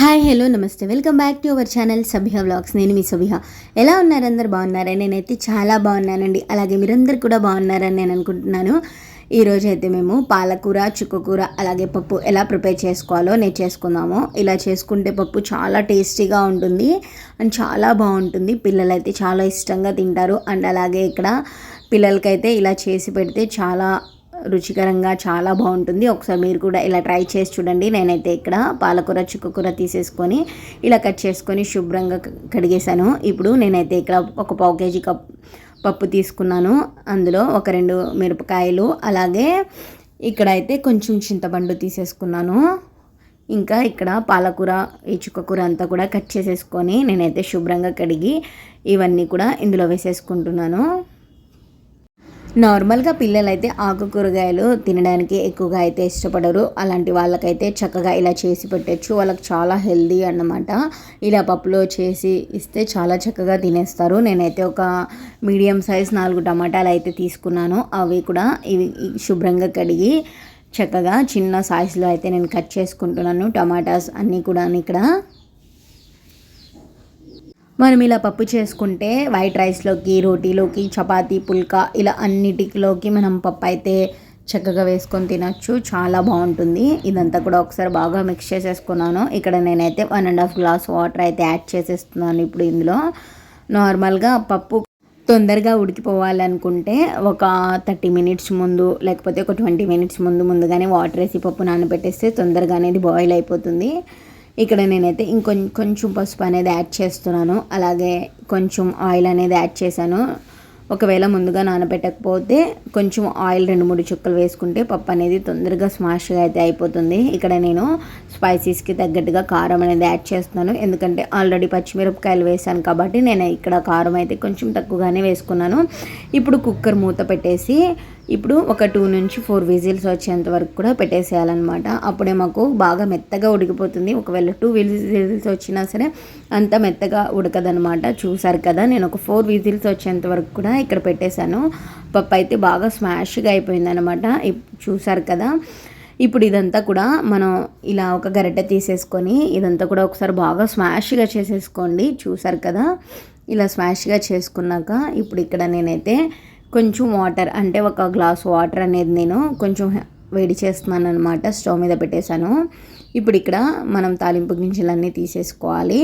Hi hello నమస్తే. Welcome back to our channel Sabiha vlogs. నేను మీ సభిహ ఎలా ఉన్నారు? అందరు బాగున్నారా? నేనైతే చాలా బాగున్నానండి. అలాగే మీరందరు కూడా బాగున్నారని నేను అనుకుంటున్నాను. ఈరోజు అయితే మేము పాలకూర చుక్కకూర అలాగే పప్పు ఎలా ప్రిపేర్ చేసుకోవాలో నేను చేసుకుందాము. ఇలా చేసుకుంటే పప్పు చాలా టేస్టీగా ఉంటుంది అండ్ చాలా బాగుంటుంది. పిల్లలైతే చాలా ఇష్టంగా తింటారు. అండ్ అలాగే ఇక్కడ పిల్లలకైతే ఇలా చేసి పెడితే చాలా రుచికరంగా చాలా బాగుంటుంది. ఒకసారి మీరు కూడా ఇలా ట్రై చేసి చూడండి. నేనైతే ఇక్కడ పాలకూర చుక్కకూర తీసేసుకొని ఇలా కట్ చేసుకొని శుభ్రంగా కడిగేశాను. ఇప్పుడు నేనైతే ఇక్కడ ఒక పావు కేజీ కప్ పప్పు తీసుకున్నాను. అందులో ఒక రెండు మిరపకాయలు అలాగే ఇక్కడ అయితే కొంచెం చింతపండు తీసేసుకున్నాను. ఇంకా ఇక్కడ పాలకూర ఈ చుక్కకూర అంతా కూడా కట్ చేసేసుకొని నేనైతే శుభ్రంగా కడిగి ఇవన్నీ కూడా ఇందులో వేసేసుకుంటున్నాను. నార్మల్గా పిల్లలైతే ఆకుకూరగాయలు తినడానికి ఎక్కువగా అయితే ఇష్టపడరు. అలాంటి వాళ్ళకైతే చక్కగా ఇలా చేసి పెట్టచ్చు. వాళ్ళకి చాలా హెల్దీ అన్నమాట. ఇలా పప్పులో చేసి ఇస్తే చాలా చక్కగా తినేస్తారు. నేనైతే ఒక మీడియం సైజ్ నాలుగు టమాటాలు అయితే తీసుకున్నాను. అవి కూడా ఇవి శుభ్రంగా కడిగి చక్కగా చిన్న సైజులో అయితే నేను కట్ చేసుకుంటున్నాను. టమాటాస్ అన్నీ కూడా ఇక్కడ. మనం ఇలా పప్పు చేసుకుంటే వైట్ రైస్లోకి రోటీలోకి చపాతీ పుల్కా ఇలా అన్నిటిలోకి మనం పప్పు అయితే చక్కగా వేసుకొని తినచ్చు. చాలా బాగుంటుంది. ఇదంతా కూడా ఒకసారి బాగా మిక్స్ చేసేసుకున్నాను. ఇక్కడ నేనైతే one and half glass water అయితే యాడ్ చేసేస్తున్నాను ఇప్పుడు ఇందులో. నార్మల్గా పప్పు తొందరగా ఉడికిపోవాలనుకుంటే ఒక థర్టీ మినిట్స్ ముందు లేకపోతే ఒక ట్వంటీ మినిట్స్ ముందు ముందుగానే వాటర్ వేసి పప్పు నానబెట్టేస్తే తొందరగా అనేది బాయిల్ అయిపోతుంది. ఇక్కడ నేనైతే ఇంకొంచెం కొంచెం పసుపు అనేది యాడ్ చేస్తున్నాను. అలాగే కొంచెం ఆయిల్ అనేది యాడ్ చేశాను. ఒకవేళ ముందుగా నానబెట్టకపోతే కొంచెం ఆయిల్ రెండు మూడు చుక్కలు వేసుకుంటే పప్పు అనేది తొందరగా స్మాష్గా అయితే అయిపోతుంది. ఇక్కడ నేను స్పైసీస్కి తగ్గట్టుగా కారం అనేది యాడ్ చేస్తున్నాను. ఎందుకంటే ఆల్రెడీ పచ్చిమిరపకాయలు వేసాను కాబట్టి నేను ఇక్కడ కారం అయితే కొంచెం తక్కువగానే వేసుకున్నాను. ఇప్పుడు కుక్కర్ మూత పెట్టేసి ఇప్పుడు ఒక టూ నుంచి ఫోర్ విజిల్స్ వచ్చేంత వరకు కూడా పెట్టేసేయాలన్నమాట. అప్పుడే మాకు బాగా మెత్తగా ఉడికిపోతుంది. ఒకవేళ టూ విజిల్స్ వచ్చినా సరే అంత మెత్తగా ఉడకదనమాట చూసారు కదా నేను ఒక ఫోర్ విజిల్స్ వచ్చేంత వరకు కూడా ఇక్కడ పెట్టేశాను. పప్పు అయితే బాగా స్మాష్గా అయిపోయిందనమాట చూసారు కదా ఇప్పుడు ఇదంతా కూడా మనం ఇలా ఒక గరిటె తీసేసుకొని ఇదంతా కూడా ఒకసారి బాగా స్మాష్గా చేసేసుకోండి. చూసారు కదా ఇలా స్మాష్గా చేసుకున్నాక ఇప్పుడు ఇక్కడ నేనైతే కొంచెం వాటర్ అంటే ఒక గ్లాస్ వాటర్ అనేది నేను కొంచెం వేడి చేస్తున్నాను అనమాట స్టవ్ మీద పెట్టేశాను. ఇప్పుడు ఇక్కడ మనం తాలింపు గింజలన్నీ తీసేసుకోవాలి.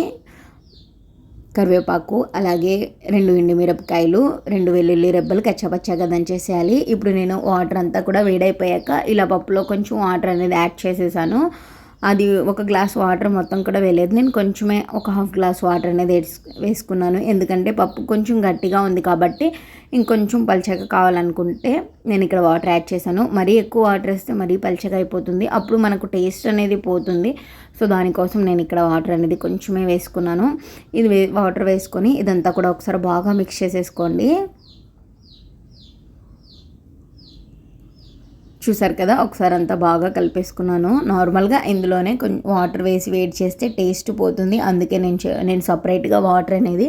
కరివేపాకు అలాగే రెండు ఎండు మిరపకాయలు రెండు వెల్లుల్లి రెబ్బలు కచ్చపచ్చగా దంచేసేయాలి. ఇప్పుడు నేను వాటర్ అంతా కూడా వేడైపోయాక ఇలా పప్పులో కొంచెం వాటర్ అనేది యాడ్ చేసేసాను. అది ఒక గ్లాస్ వాటర్ మొత్తం కూడా వేయలేదు. నేను కొంచెమే ఒక హాఫ్ గ్లాస్ వాటర్ అనేది వేసుకున్నాను. ఎందుకంటే పప్పు కొంచెం గట్టిగా ఉంది కాబట్టి ఇంకొంచెం పల్చగా కావాలనుకుంటే నేను ఇక్కడ వాటర్ యాడ్ చేశాను. మరీ ఎక్కువ వాటర్ వేస్తే మరీ పలచగా అయిపోతుంది. అప్పుడు మనకు టేస్ట్ అనేది పోతుంది. సో దానికోసం నేను ఇక్కడ వాటర్ అనేది కొంచెమే వేసుకున్నాను. ఇది వాటర్ వేసుకొని ఇదంతా కూడా ఒకసారి బాగా మిక్స్ చేసేసుకోండి. చూసారు కదా ఒకసారి అంతా బాగా కలిపేసుకున్నాను. నార్మల్గా ఇందులోనే కొంచెం వాటర్ వేసి వేడి చేస్తే టేస్ట్ పోతుంది. అందుకే నేను నేను సపరేట్గా వాటర్ అనేది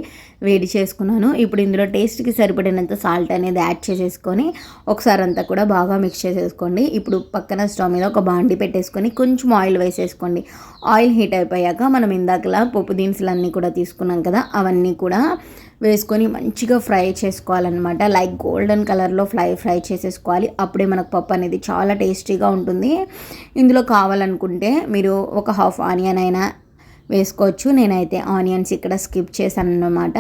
వేడి చేసుకున్నాను. ఇప్పుడు ఇందులో టేస్ట్కి సరిపడినంత సాల్ట్ అనేది యాడ్ చేసేసుకొని ఒకసారి అంతా కూడా బాగా మిక్స్ చేసేసుకోండి. ఇప్పుడు పక్కన స్టవ్ మీద ఒక బాండి పెట్టేసుకొని కొంచెం ఆయిల్ వేసేసుకోండి. ఆయిల్ హీట్ అయిపోయాక మనం ఇందాకలా పప్పు దినుసులు కూడా తీసుకున్నాం కదా అవన్నీ కూడా వేసుకొని మంచిగా ఫ్రై చేసుకోవాలన్నమాట. లైక్ గోల్డెన్ కలర్లో ఫ్రై ఫ్రై చేసేసుకోవాలి. అప్పుడే మనకు పప్పు అనేది చాలా టేస్టీగా ఉంటుంది. ఇందులో కావాలనుకుంటే మీరు ఒక హాఫ్ ఆనియన్ అయినా వేసుకోవచ్చు. నేనైతే ఆనియన్స్ ఇక్కడ స్కిప్ చేశాను అన్నమాట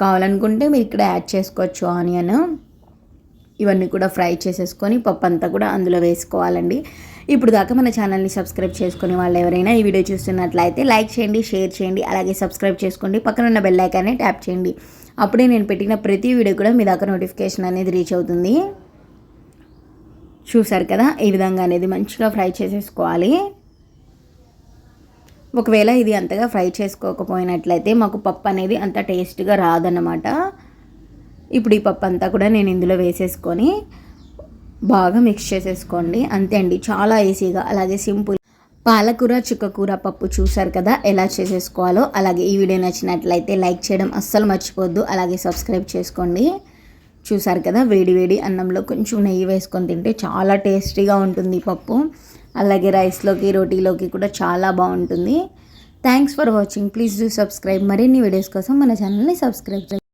కావాలనుకుంటే మీరు ఇక్కడ యాడ్ చేసుకోవచ్చు ఆనియన్ ఇవన్నీ కూడా ఫ్రై చేసేసుకొని పప్పు అంతా కూడా అందులో వేసుకోవాలండి. ఇప్పుడు దాకా మన ఛానల్ని సబ్స్క్రైబ్ చేసుకునే వాళ్ళు ఎవరైనా ఈ వీడియో చూస్తున్నట్లయితే లైక్ చేయండి షేర్ చేయండి అలాగే సబ్స్క్రైబ్ చేసుకోండి. పక్కన ఉన్న బెల్ ఐకాన్ని ట్యాప్ చేయండి. అప్పుడే నేను పెట్టిన ప్రతి వీడియో కూడా మీ దాకా నోటిఫికేషన్ అనేది రీచ్ అవుతుంది. చూసారు కదా? ఈ విధంగా అనేది మంచిగా ఫ్రై చేసేసుకోవాలి. ఒకవేళ ఇది అంతగా ఫ్రై చేసుకోకపోయినట్లయితే మాకు పప్పు అనేది అంత టేస్ట్గా రాదన్నమాట. ఇప్పుడు ఈ పప్పు అంతా కూడా నేను ఇందులో వేసేసుకొని బాగా మిక్స్ చేసేసుకోండి. అంతే అండి చాలా ఈజీగా అలాగే సింపుల్ పాలకూర చుక్కకూర పప్పు చూసారు కదా ఎలా చేసేసుకోవాలో అలాగే ఈ వీడియో నచ్చినట్లయితే లైక్ చేయడం అస్సలు మర్చిపోద్దు అలాగే సబ్స్క్రైబ్ చేసుకోండి. చూసారు కదా వేడి వేడి అన్నంలో కొంచెం నెయ్యి వేసుకొని తింటే చాలా టేస్టీగా ఉంటుంది పప్పు. అలాగే రైస్లోకి రోటీలోకి కూడా చాలా బాగుంటుంది. Thanks for watching please do subscribe మరిన్ని వీడియోస్ కోసం మన ఛానల్ని సబ్స్క్రైబ్ చేయండి.